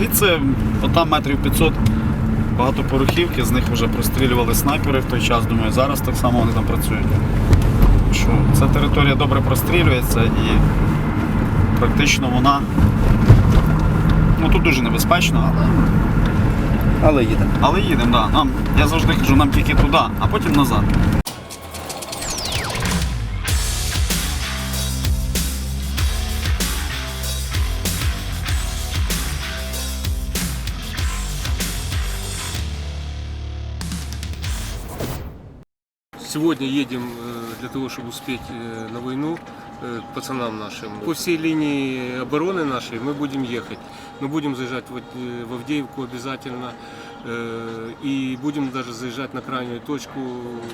звідси, отам метрів 500 багатоповерхівки, з них вже прострілювали снайпери в той час. Думаю, зараз так само вони там працюють. Що ця територія добре прострілюється і практично вона. Ну тут дуже небезпечно, але. Але їдемо. Але їдемо, да. Нам, я завжди кажу, нам тільки туди, а потім назад. Сегодня едем э, для того, чтобы успеть э, на войну э, пацанам нашим. По всей линии обороны нашей мы будем ехать. Мы будем заезжать в э, в Авдеевку обязательно. э, И будем даже заезжать на крайнюю точку,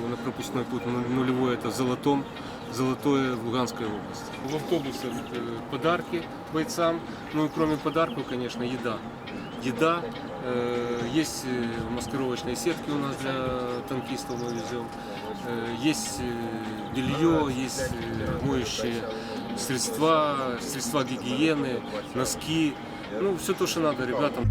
на пропускной путь ну- нулевой, это в Золотом, Золотое в Луганской области. В автобусе э, подарки бойцам, ну и кроме подарков, конечно, еда. Еда, э, есть э, маскировочные сетки у нас для танкистов мы везем. Э, Есть э, белье, есть э, моющие средства, средства гигиены, носки. Ну, все то, что надо ребятам.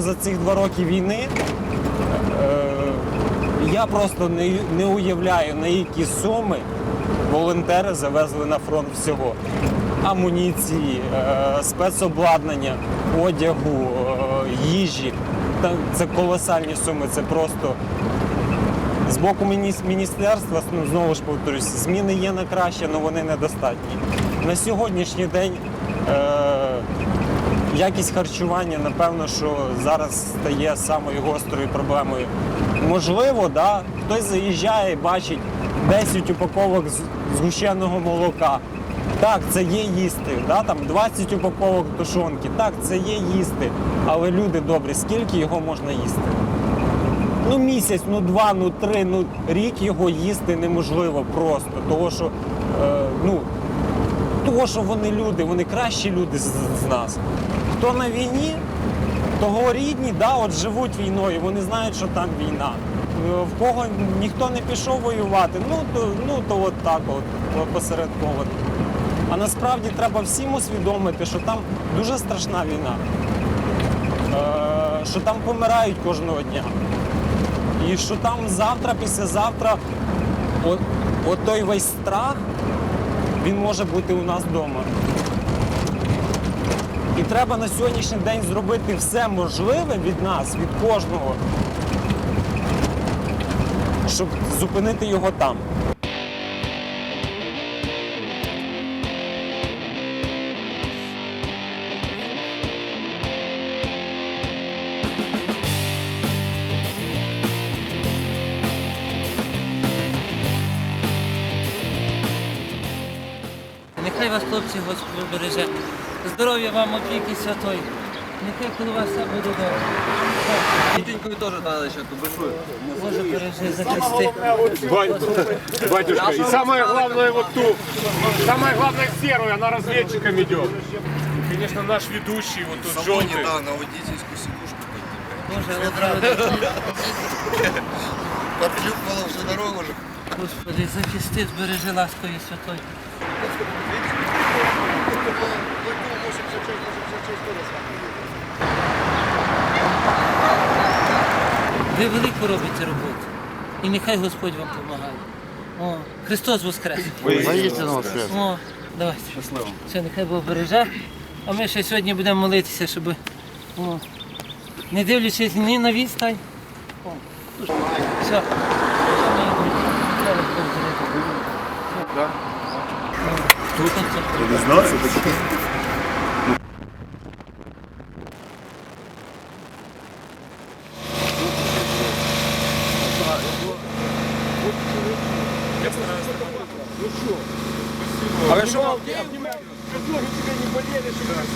За цих два роки війни е, я просто не, не уявляю, на які суми волонтери завезли на фронт всього. Амуніції, е, спецобладнання, одягу, е, їжі. Це колосальні суми, це просто з боку міністерства, ну, знову ж повторюсь, зміни є на краще, але вони недостатні. На сьогоднішній день якість харчування, напевно, що зараз стає самою гострою проблемою. Можливо, да, хтось заїжджає і бачить 10 упаковок згущеного молока. Так, це є їсти, да, там 20 упаковок тушонки, так, це є їсти. Але люди добрі, скільки його можна їсти? Ну місяць, ну два, ну три, ну рік його їсти неможливо просто. Того, що, е, ну, того, що вони люди, вони кращі люди з, з нас. Хто на війні, того рідні, да, от живуть війною, вони знають, що там війна. Е, В кого ніхто не пішов воювати, ну то, ну, то от так от, посередково. А насправді треба всім усвідомити, що там дуже страшна війна, е, що там помирають кожного дня. І що там завтра, післязавтра, от, от той весь страх, він може бути у нас вдома. І треба на сьогоднішній день зробити все можливе від нас, від кожного, щоб зупинити його там. Хлопці, Господь береже. Здоров'я вам опіки святої. Нехай коли вас все буде добре. Мітенькою теж треба ще тут большую. Боже бережи, захисти. Батюшка, и самое главное вот ту, самое главное серую, она разведчиком идет. И, конечно, наш ведущий, вот тут желтый. на водительскую сидушку Боже, але правда. всю дорогу же. Господи, захисти, збережи ласкою святою. Ви велику робите роботу. І нехай Господь вам допомагає. О, Христос Воскрес! Воскрес. О, давайте. Щасливо. Все, нехай Бог береже. А ми ще сьогодні будемо молитися, щоб о, не дивлячись ні на відстань. О, все. Тут?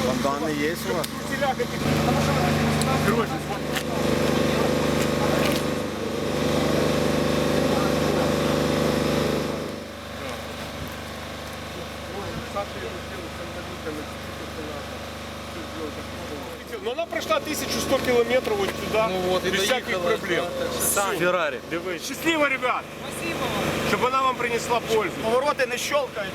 Банданы есть у вас? Короче, смотри. Но она прошла 1100 километров вот Ну и без всяких доехала. проблем. Феррари. Счастливо, ребят! Спасибо вам. Чтобы она вам принесла пользу. Повороты не щелкают.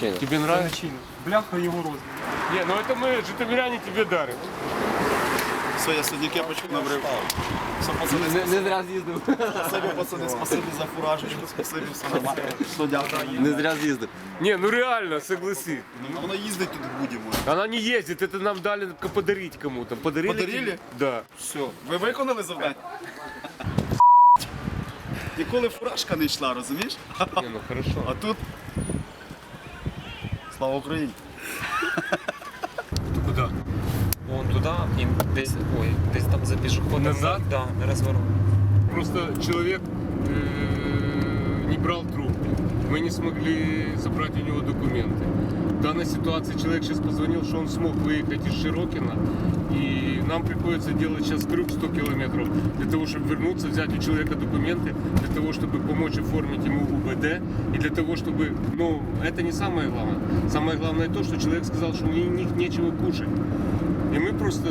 Ні, це не чинно. Тебе нравится? бляха його розмір. Не, ну это мы, житомиряне, тебе дарим. Все, я сьогодні кепочку набрив. Все, пацани, Не, не зря з'їздив. спасибі, пацани, спасибі за фуражечку, спасибі, все нормально. Що дякую. Не зря з'їздив. Не, ну реально, согласи. Ну, Воно їздить тут будемо. Она не ездит, это нам дали к- подарить кому-то. Подарили? Подарили? тебе? Да. Все, ви виконали завдання? Ніколи фуражка не йшла, розумієш? Не, ну хорошо. А тут. Слава Україні! Куда? Вон туди і десь, ой, десь там за пішоходом. Назад? Да, на розворот. Просто человек э, не брал трубку. Мы не смогли забрать у него документы. В данной ситуации человек сейчас позвонил, что он смог выехать из Широкина. И нам приходится делать сейчас круг 100 километров для того, чтобы вернуться, взять у человека документы, для того, чтобы помочь оформить ему УБД. И для того, чтобы... Ну, это не самое главное. Самое главное то, что человек сказал, что у них нечего кушать. И мы просто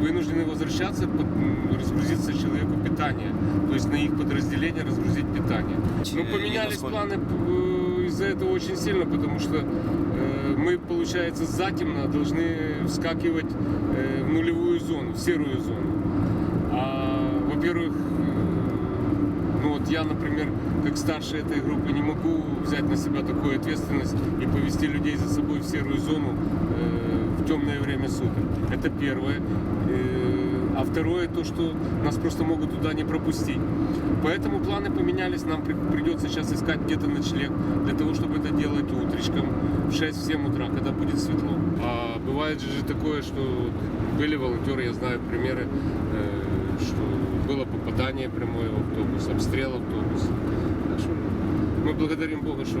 вынуждены возвращаться, под- м, разгрузиться человеку питание. То есть на их подразделение разгрузить питание. Ну, поменялись планы э, из-за этого очень сильно, потому что э, мы, получается, затемно должны вскакивать э, в нулевую зону, в серую зону. А, во-первых, э, ну вот я, например, как старший этой группы, не могу взять на себя такую ответственность и повести людей за собой в серую зону э, в темное время суток. Это первое. Э, А второе то, что нас просто могут туда не пропустить. Поэтому планы поменялись. Нам при- придется сейчас искать где-то ночлег для того, чтобы это делать утречком в 6-7 утра, когда будет светло. А бывает же такое, что были волонтеры, я знаю примеры, э, что было попадание прямое в автобус, обстрел автобуса. Так что мы благодарим Бога, что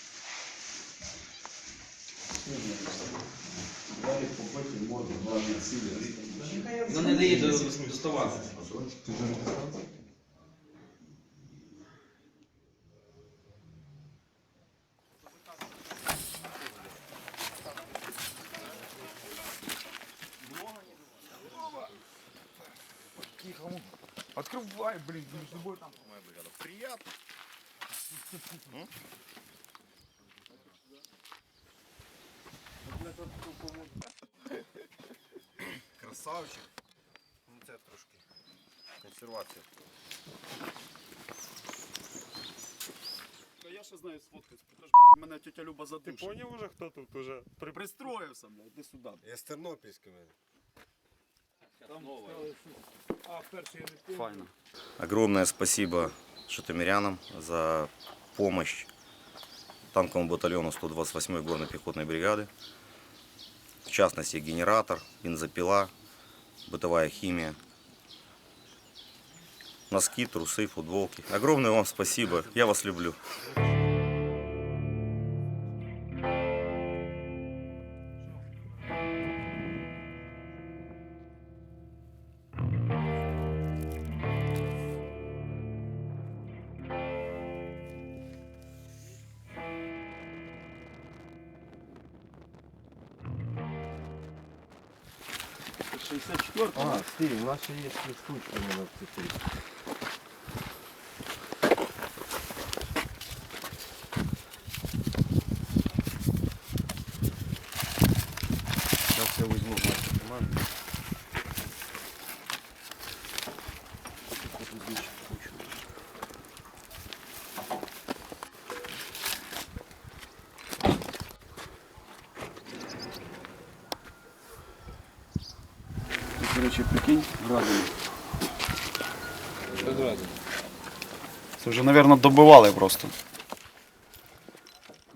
ты хоть ее выключил? Ну не доїду до стола. Открывай, блин, между собой там. Красавчик. Ну це трошки. Консервація. з нею сфоткатися, тому що мене тетя Люба Ти задушить. поняв уже, хто тут уже? При... Пристроївся, блядь, іди сюди. Я з Тернопільськими. Файно. Огромное спасибо житомирянам за помощь танковому батальону 128-й горно-пехотной бригады. В частности, генератор, бензопила, бытовая химия, носки, трусы, футболки. Огромное вам спасибо. Я вас люблю. Нас ще є штучки на вцепити. Сейчас я возьму вашу команду. Речі, прикинь, градини. Це вже, мабуть, добивали просто.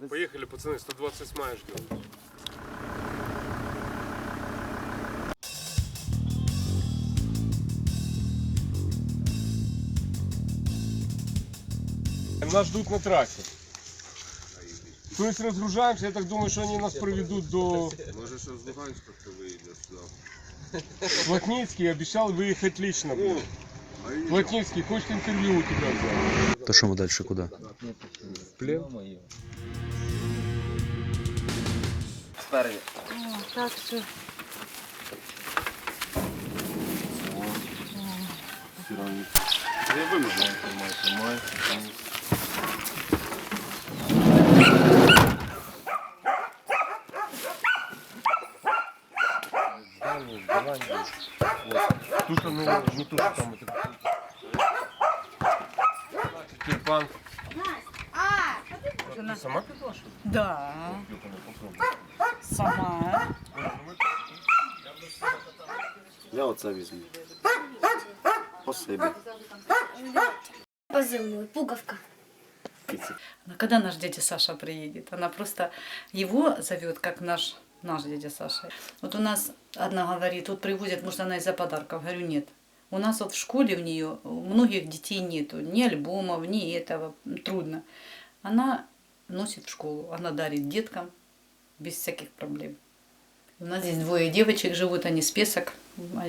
Поехали, пацаны, 128 ждем. Нас ждут на трассе. То есть разгружаемся, я так думаю, что они нас проведут до... Може, що з Луганська хто вийде сюди. Плотницкий обещал выехать лично. блин. Плотницкий, хочет интервью у тебя взять. То що ми далі куди? Спереді. Так що. Я вимогу. Туша, ну, не что там это. Тюльпан. Ты сама что ли? Да. Сама. Я оце візьму. Спасибі. Позывной пуговка. Но когда наш дядя Саша приедет? Она просто его зовет, как наш, наш дядя Саша. Вот у нас одна говорит, тут привозят, может, она из-за подарков. Говорю, нет. У нас вот в школе в нее у многих детей нету. Ни альбомов, ни этого. Трудно. Она носит в школу. Она дарит деткам без всяких проблем. У нас здесь двое девочек живут, они с Песок.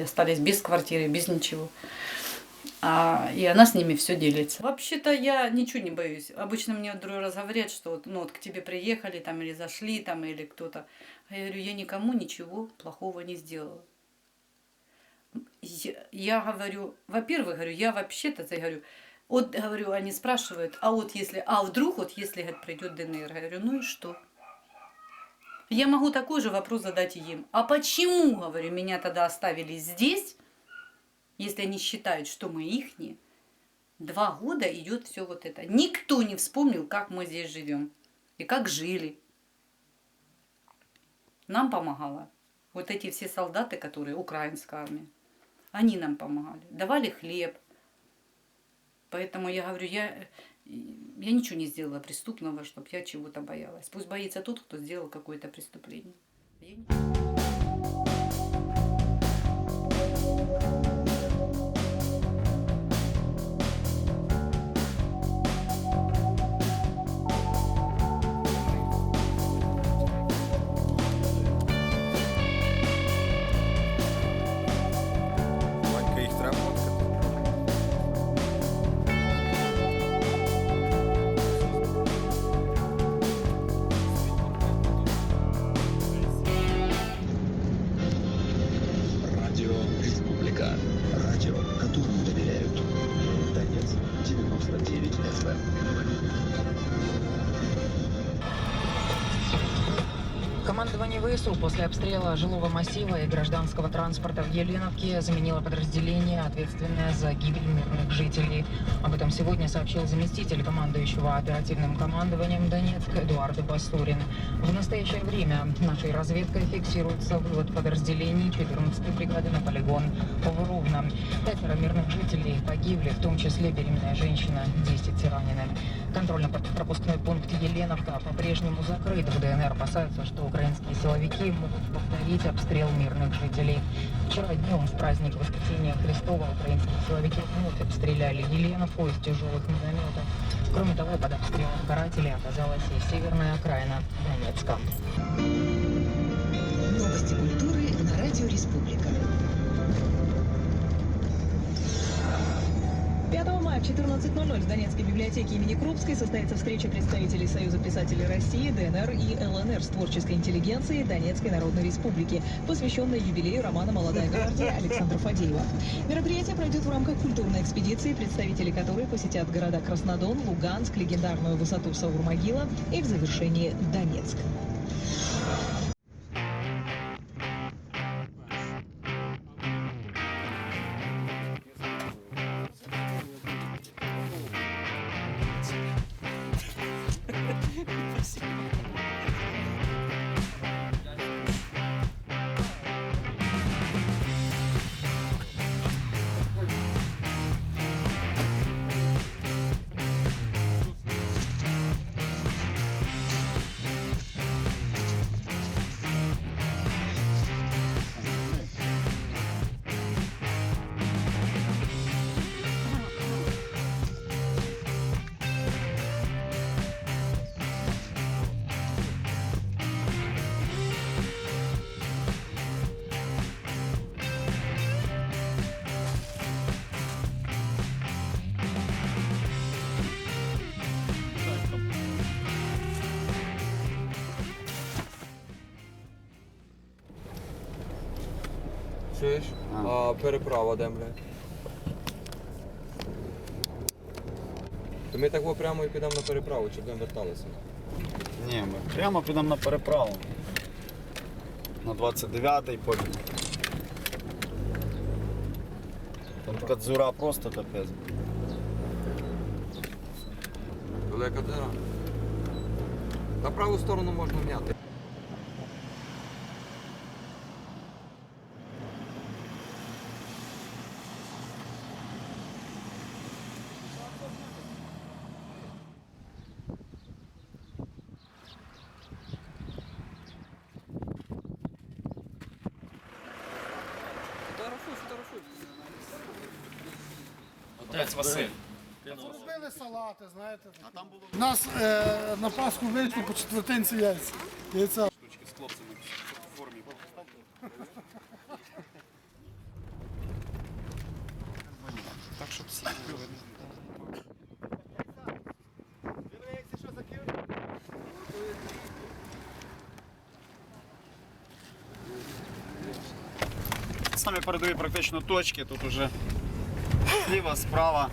Остались без квартиры, без ничего. А, и она с ними все делится. Вообще-то я ничего не боюсь. Обычно мне вот другой раз говорят, что вот, ну, вот к тебе приехали там или зашли там или кто-то. А я говорю, я никому ничего плохого не сделала. Я, говорю, во-первых, говорю, я вообще-то, говорю, вот, говорю, они спрашивают, а вот если, а вдруг вот если, говорит, придет ДНР, говорю, ну и что? Я могу такой же вопрос задать им. А почему, говорю, меня тогда оставили здесь, если они считают, что мы ихние, два года идет все вот это. Никто не вспомнил, как мы здесь живем и как жили. Нам помогала. Вот эти все солдаты, которые, украинская армия, они нам помогали. Давали хлеб. Поэтому я говорю, я, я ничего не сделала преступного, чтобы я чего-то боялась. Пусть боится тот, кто сделал какое-то преступление. Я ВСУ после обстрела жилого массива и гражданского транспорта в Еленовке заменило подразделение, ответственное за гибель мирных жителей. Об этом сегодня сообщил заместитель командующего оперативным командованием Донецк Эдуард Басурин. В настоящее время нашей разведкой фиксируется вывод подразделений 14-й бригады на полигон Ровно. Пятеро мирных жителей погибли, в том числе беременная женщина, 10 ранены. Контрольно-пропускной пункт Еленовка по-прежнему закрыт. В ДНР опасаются, что украинские силовики могут повторить обстрел мирных жителей. Вчера днем, в праздник Воскресения Христова, украинские силовики вновь обстреляли Еленовку из тяжелых минометов. Кроме того, под обстрелом карателей оказалась и северная окраина Донецка. Новости культуры на Радио Республика. 5 мая в 14.00 в Донецкой библиотеке имени Крупской состоится встреча представителей Союза писателей России, ДНР и ЛНР с творческой интеллигенцией Донецкой Народной Республики, посвященной юбилею романа «Молодая гвардия» Александра Фадеева. Мероприятие пройдет в рамках культурной экспедиции, представители которой посетят города Краснодон, Луганск, легендарную высоту Саур-Могила и в завершении Донецк. Чуєш? А переправа де, блядь? То ми так во прямо і підемо на переправу, чи будемо верталися? Ні, ми прямо підемо на переправу. На 29-й потім. Там така дзюра просто капець. Велика дира. На праву сторону можна м'яти. Отець Василь. Робили салати, знаєте. У нас е, на Пасху вийшло по четвертинці яйця. Яйця. Штучки з хлопцями в формі. Так, щоб всі були. Самі передові практично точки, тут уже зліва, справа.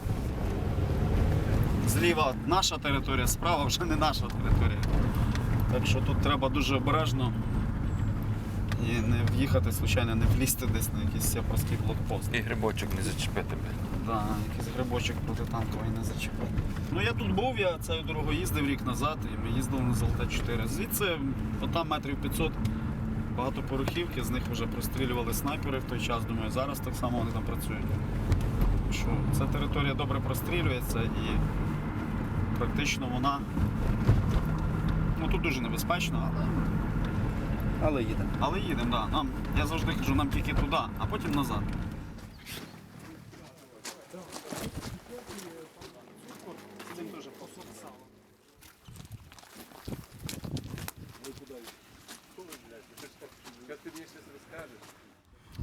Зліва наша територія, справа вже не наша територія. Так що тут треба дуже обережно і не в'їхати, случайно, не влізти десь на якийсь сепарський блокпост. І грибочок не зачепити, блядь. Да, якийсь грибочок протитанковий не зачепив. Ну я тут був, я цією дорогою їздив рік назад, і ми їздили на Золоте 4. Звідси, там метрів 500 багатоповерхівки, з них вже прострілювали снайпери в той час. Думаю, зараз так само вони там працюють. Що ця територія добре прострілюється і практично вона. Ну тут дуже небезпечно, але. Але їдемо. Але їдемо, да. Нам, я завжди кажу, нам тільки туди, а потім назад.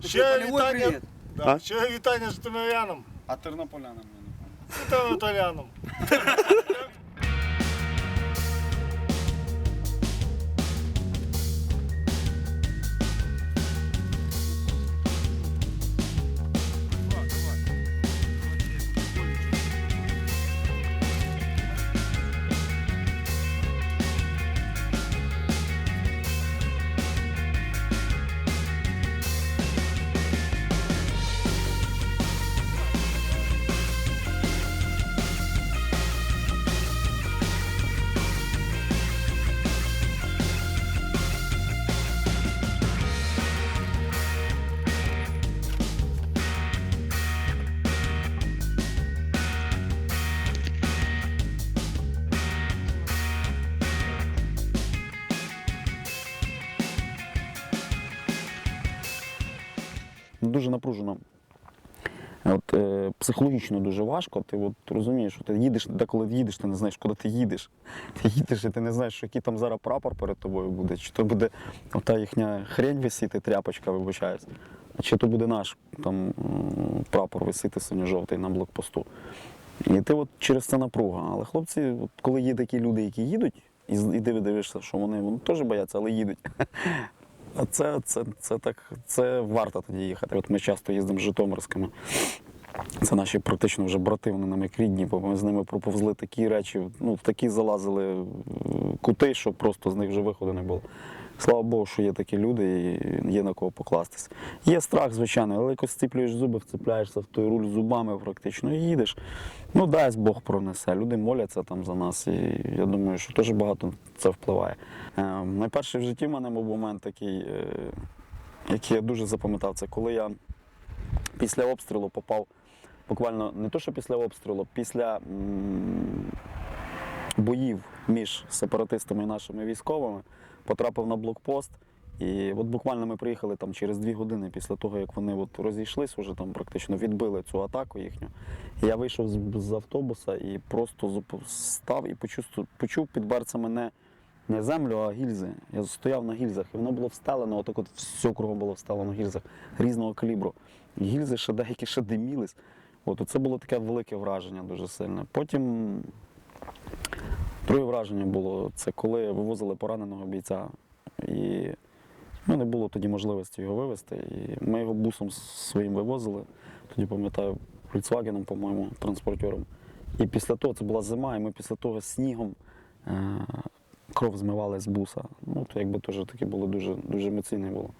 Ще вітання, да, ще вітання житомирянам, А тернополянам я не та італянам. дуже напружено. От, е, психологічно дуже важко. Ти от розумієш, що ти їдеш, деколи їдеш, ти не знаєш, куди ти їдеш. Ти їдеш і ти не знаєш, який там зараз прапор перед тобою буде, чи то буде ота їхня хрень висіти, тряпочка, вибачаюсь, а чи то буде наш там прапор висіти синьо-жовтий на блокпосту. І ти от через це напруга. Але хлопці, от коли є такі люди, які їдуть, і, і диви- дивишся, що вони, вони теж бояться, але їдуть. Це, це, це так, це варто тоді їхати. От ми часто їздимо з Житомирськими. Це наші практично вже брати, вони нам як рідні, бо ми з ними проповзли такі речі, ну, такі залазили е, кути, що просто з них вже виходу не було. Слава Богу, що є такі люди і є на кого покластися. Є страх, звичайно, але якось стиплюєш зуби, вцепляєшся в той руль зубами практично і їдеш. Ну, дасть Бог пронесе. Люди моляться там за нас, і я думаю, що теж багато це впливає. Е, найперший в житті в мене був момент такий, е, який я дуже запам'ятав, це коли я після обстрілу попав буквально не то, що після обстрілу, після м, боїв між сепаратистами і нашими військовими потрапив на блокпост. І от буквально ми приїхали там через дві години після того, як вони от розійшлись, вже там практично відбили цю атаку їхню. Я вийшов з, з автобуса і просто став і почув, почув під берцями не, не землю, а гільзи. Я стояв на гільзах, і воно було встелено, отак от все кругом було встелено гільзах різного калібру. Гільзи ще деякі ще димілись. От це було таке велике враження дуже сильне. Потім друге враження було це коли вивозили пораненого бійця. І ну, не було тоді можливості його вивезти. І ми його бусом своїм вивозили. Тоді пам'ятаю, Volkswagen, по-моєму, транспортером. І після того це була зима, і ми після того снігом е- кров змивали з буса. Ну, то якби теж таке було дуже, дуже емоційне було.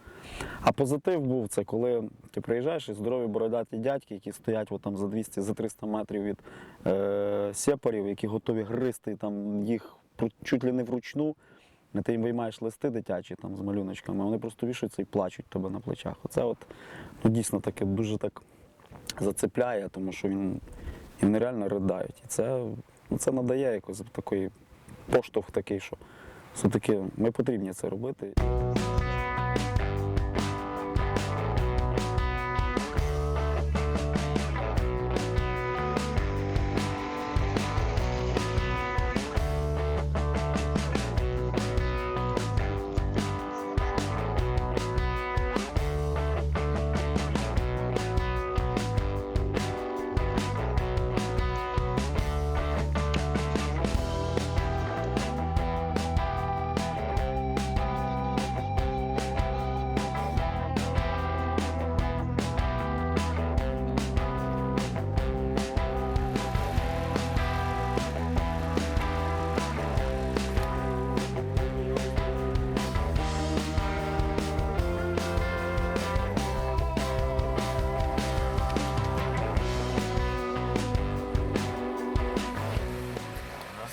А позитив був це, коли ти приїжджаєш і здорові бородаті дядьки, які стоять от там за 200 за 300 метрів від е- сепарів, які готові гризти там їх чуть ли не вручну. Ти їм виймаєш листи дитячі там з малюночками, вони просто вішаються і плачуть тебе на плечах. Оце от ну, дійсно таке дуже так зацепляє, тому що він, і вони реально ридають. І це, ну, це надає якось такий поштовх такий, що все-таки ми потрібні це робити.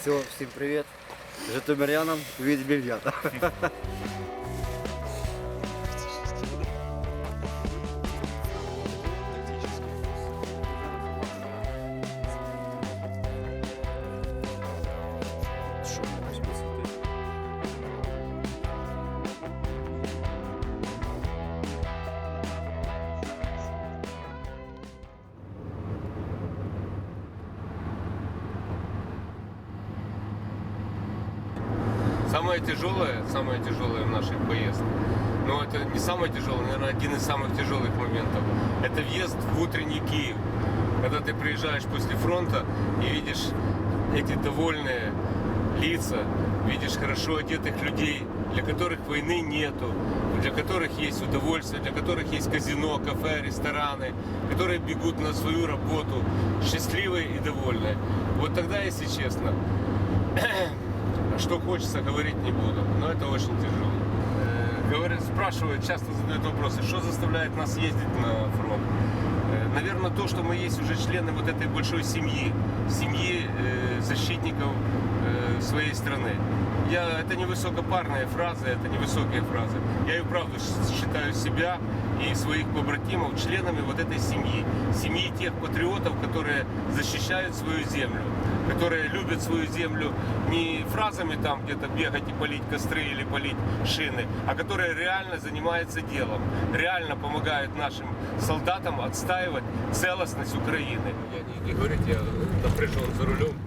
Все, всім привіт. Житомирянам від більята. Самое тяжелое, самое тяжелое в нашей поездке, но это не самое тяжелое, наверное, один из самых тяжелых моментов, это въезд в утренний Киев. Когда ты приезжаешь после фронта и видишь эти довольные лица, видишь хорошо одетых людей, для которых войны нету, для которых есть удовольствие, для которых есть казино, кафе, рестораны, которые бегут на свою работу, счастливые и довольные. Вот тогда, если честно, что хочется, говорить не буду, но это очень тяжело. Э, Говорят, спрашивают, часто задают вопросы, что заставляет нас ездить на фронт. Э, Наверное, то, что мы есть уже члены вот этой большой семьи, семьи э, защитников э, э, своей страны. Я, это не высокопарные фразы, это не высокие фразы. Я и правду ш- считаю себя и своих побратимов членами вот этой семьи. Семьи тех патриотов, которые защищают свою землю, которые любят свою землю не фразами там где-то бегать и полить костры или полить шины, а которые реально занимаются делом, реально помогают нашим солдатам отстаивать целостность Украины. Я не, не говорите, я напряжен за рулем.